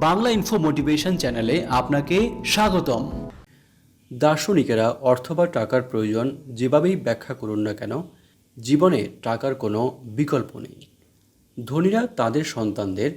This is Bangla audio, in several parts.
বাংলা ইনফো মোটিভেশন চ্যানেলে আপনাকে স্বাগতম। দার্শনিকেরা অর্থ বা টাকার প্রয়োজন যেভাবেই ব্যাখ্যা করুন না কেন, জীবনে টাকার কোনো বিকল্প নেই। ধনীরা তাদের সন্তানদের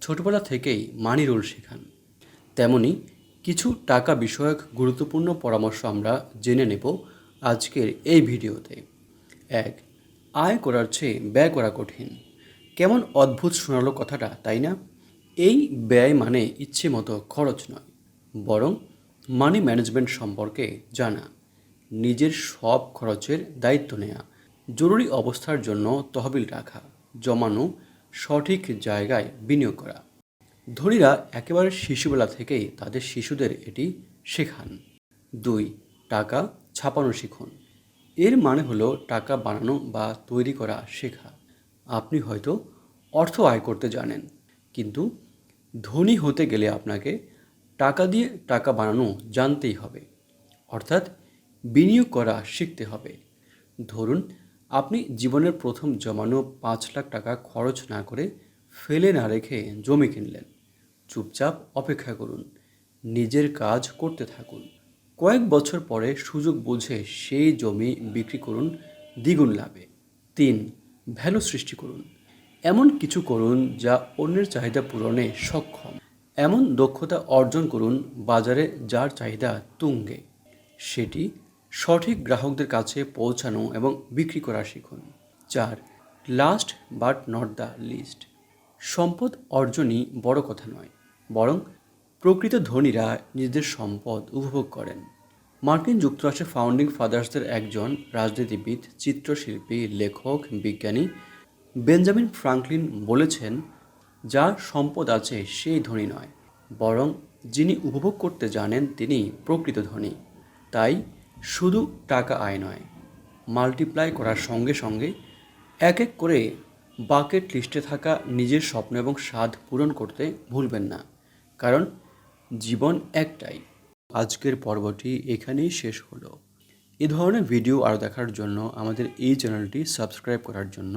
ছোটবেলা থেকেই মানি রুল শেখান। তেমনি কিছু টাকা বিষয়ক গুরুত্বপূর্ণ পরামর্শ আমরা জেনে নেব আজকের এই ভিডিওতে। এক, আয় করার চেয়ে ব্যয় করা কঠিন। কেমন অদ্ভুত শোনালো কথাটা, তাই না? এই ব্যয় মানে ইচ্ছে মতো খরচ নয়, বরং মানি ম্যানেজমেন্ট সম্পর্কে জানা, নিজের সব খরচের দায়িত্ব নেওয়া জরুরি অবস্থার জন্য তহবিল রাখা, জমানো, সঠিক জায়গায় বিনিয়োগ করা। ধনীরা একেবারে শিশুবেলা থেকেই তাদের শিশুদের এটি শেখান। দুই, টাকা ছাপানো শিখুন। এর মানে হলো টাকা বানানো বা তৈরি করা শেখা। আপনি হয়তো অর্থ আয় করতে জানেন, কিন্তু ধনী হতে গেলে আপনাকে টাকা দিয়ে টাকা বানানো জানতেই হবে। অর্থাৎ বিনিয়োগ করা শিখতে হবে। ধরুন, আপনি জীবনের প্রথম জমানো পাঁচ লাখ টাকা খরচ না করে ফেলে না রেখে জমি কিনলেন। চুপচাপ অপেক্ষা করুন। নিজের কাজ করতে থাকুন। কয়েক বছর পরে সুযোগ বুঝে সেই জমি বিক্রি করুন দ্বিগুণ লাভে। তিন, ভ্যালু সৃষ্টি করুন। এমন কিছু করুন যা অন্যের চাহিদা পূরণে সক্ষম। এমন দক্ষতা অর্জন করুন বাজারে যার চাহিদা তুঙ্গে। সেটি সঠিক গ্রাহকদের কাছে পৌঁছানো এবং বিক্রি করা শিখুন। চার last but not the least সম্পদ অর্জনই বড় কথা নয়, বরং প্রকৃত ধনীরা নিজেদের সম্পদ উপভোগ করেন। মার্কিন যুক্তরাষ্ট্রের ফাউন্ডিং ফাদার্সদের একজন রাজনীতিবিদ, চিত্রশিল্পী, লেখক, বিজ্ঞানী বেঞ্জামিন ফ্রাঙ্কলিন বলেছেন, যার সম্পদ আছে সেই ধনী নয়, বরং যিনি উপভোগ করতে জানেন তিনি প্রকৃত ধনী। তাই শুধু টাকা আয় নয়, মাল্টিপ্লাই করার সঙ্গে সঙ্গে এক এক করে বাকেট লিস্টে থাকা নিজের স্বপ্ন এবং স্বাদ পূরণ করতে ভুলবেন না, কারণ জীবন একটাই। আজকের পর্বটি এখানেই শেষ হলো। এ ধরনের ভিডিও আরও দেখার জন্য আমাদের এই চ্যানেলটি সাবস্ক্রাইব করার জন্য